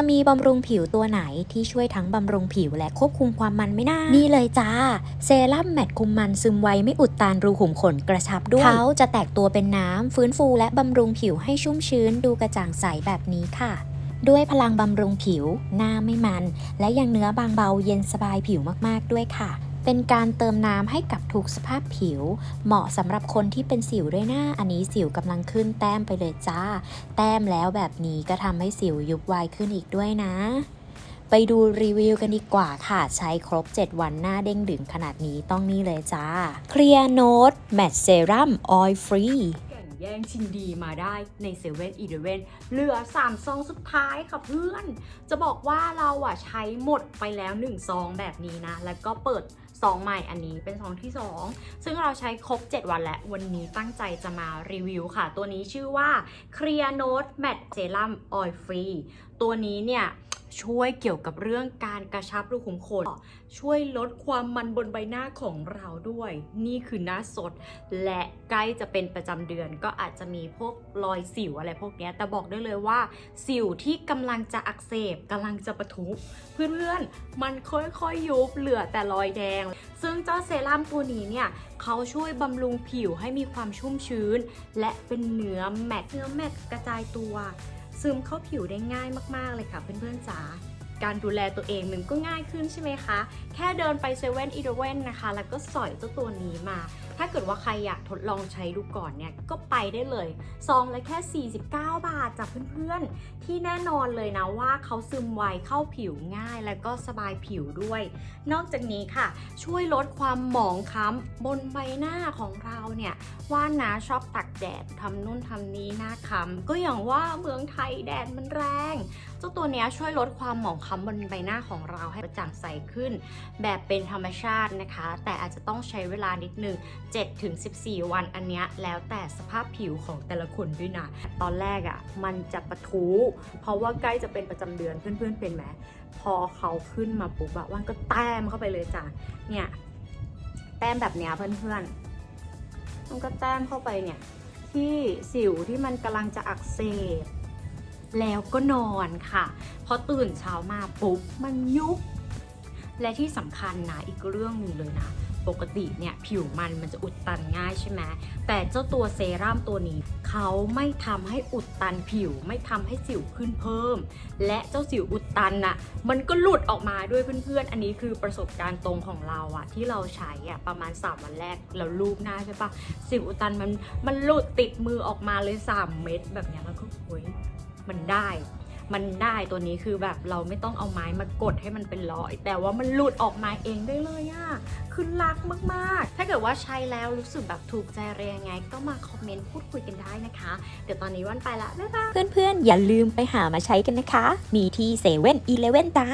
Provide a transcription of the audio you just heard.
จะมีบำรุงผิวตัวไหนที่ช่วยทั้งบำรุงผิวและควบคุมความมันไม่น่า นี่เลยจ้า เซรั่มแมตต์คุมมันซึมไวไม่อุดตันรูขุมขนกระชับด้วย เขาจะแตกตัวเป็นน้ำฟื้นฟูและบำรุงผิวให้ชุ่มชื้นดูกระจ่างใสแบบนี้ค่ะด้วยพลังบำรุงผิว หน้าไม่มัน และยังเนื้อบางเบาเย็นสบายผิวมาก ๆ ด้วยค่ะ เป็นการเติมน้ำให้กับทุกสภาพผิว เหมาะสำหรับคนที่เป็นสิวด้วยหน้า อันนี้สิวกำลังขึ้นแต้มไปเลยจ้า แต้มแล้วแบบนี้ก็ทำให้สิวยุบไวขึ้นอีกด้วยนะไปดูรีวิวกันดีกว่าค่ะ ใช้ครบ 7 วันหน้าเด้งดึงขนาดนี้ต้องนี่เลยจ้า Clear Note Matte Serum Oil Free แย่งชิงดีมาได้ในเซเว่นอีเดเวนเหลือ 3 ซองสุดท้ายค่ะเพื่อน จะบอกว่าเราอะใช้หมดไปแล้ว 1 ซองแบบนี้นะ แล้วก็เปิดซองใหม่อันนี้เป็นซองที่ 2 ซึ่งเราใช้ครบ 7 วันแล้ววันนี้ตั้งใจจะมารีวิวค่ะ ตัวนี้ชื่อว่า Clear Note Matte Serum Oil Free ตัวนี้เนี่ย ช่วยเกี่ยวกับเรื่องการกระชับรูขุมขน ช่วยลดความมันบนใบหน้าของเราด้วย นี่คือหน้าสด และใกล้จะเป็นประจำเดือนก็อาจจะมีพวกรอยสิวอะไรพวกนี้แต่บอกได้เลยว่า สิวที่กำลังจะอักเสบกำลังจะปะทุเพื่อนๆ มันค่อยๆยุบเหลือแต่รอยแดง ซึ่งเจ้าเซรั่มตัวนี้เนี่ยเขาช่วยบำรุงผิวให้มีความชุ่มชื้น และเป็นเนื้อแมตเนื้อแมตกระจายตัว ซึมเข้าผิวได้ง่ายมากๆเลยค่ะเพื่อนๆจ๋าการดูแลตัวเองมันก็ง่ายขึ้นใช่ไหมคะ แค่เดินไปเซเว่นอีเดเว่นนะคะ แล้วก็สอยเจ้าตัวนี้มา ถ้าเกิดว่าใครอยากทดลองใช้ดูก่อนเนี่ยก็ไปได้เลยซองละแค่ 49 บาทจากเพื่อนๆ ที่แน่นอนเลยนะว่าเขาซึมไวเข้าผิวง่าย แล้วก็สบายผิวด้วย นอกจากนี้ค่ะ ช่วยลดความหมองคล้ำบนใบหน้าของเราเนี่ยว่านะชอบตักแดดทำนู่นทำนี้หน้าคล้ำก็อย่างว่าเมืองไทยแดดมันแรงเจ้าตัวเนี้ยช่วยลดความหมองคล้ำบนใบหน้าของเราให้กระจ่างใสขึ้น แบบเป็นธรรมชาตินะคะ แต่อาจจะต้องใช้เวลานิดนึง7-14 วันอันเนี้ยแล้วแต่สภาพผิวของแต่ละคนด้วยนะ ตอนแรกอะ่ะมันจะปะทุ เพราะว่าใกล้จะเป็นประจำเดือนเพื่อนๆเป็นไหมพอเขาขึ้นมาปุ๊บอะวันก็แต้มเข้าไปเลยจ้ะเนี่ยแต้มแบบเนี้ยเพื่อนๆ มันก็แต้มเข้าไปเนี่ยที่สิวที่มันกำลังจะอักเสบแล้วก็นอนค่ะพอตื่นเช้ามาปุ๊บมันยุบ และที่สำคัญนะอีกเรื่องหนึ่งเลยนะปกติเนี่ยผิวมันมันจะอุดตันง่ายใช่ไหมแต่เจ้าตัวเซรั่มตัวนี้เขาไม่ทำให้อุดตันผิว ไม่ทำให้สิวขึ้นเพิ่ม และเจ้าสิวอุดตันน่ะมันก็หลุดออกมาด้วยเพื่อนๆ อันนี้คือประสบการณ์ตรงของเราอะที่เราใช้อะประมาณ 3 วันแรกเราลูบหน้าใช่ปะสิวอุดตันมันมันหลุดติดมือออกมาเลย 3 เม็ดแบบเนี้ยแล้วก็โอ้ยมันได้ มันได้ตัวนี้คือแบบเราไม่ต้องเอาไม้มากดให้มันเป็นรอย แต่ว่ามันหลุดออกมาเองได้เลยอะคือรักมากๆ ถ้าเกิดว่าใช้แล้วรู้สึกแบบถูกใจอะไรยังไง ก็มาคอมเมนต์พูดคุยกันได้นะคะ เดี๋ยวตอนนี้วันไปละบ๊ายบายเพื่อนๆ อย่าลืมไปหามาใช้กันนะคะ มีที่เซเว่นอีเลเว่นจ้า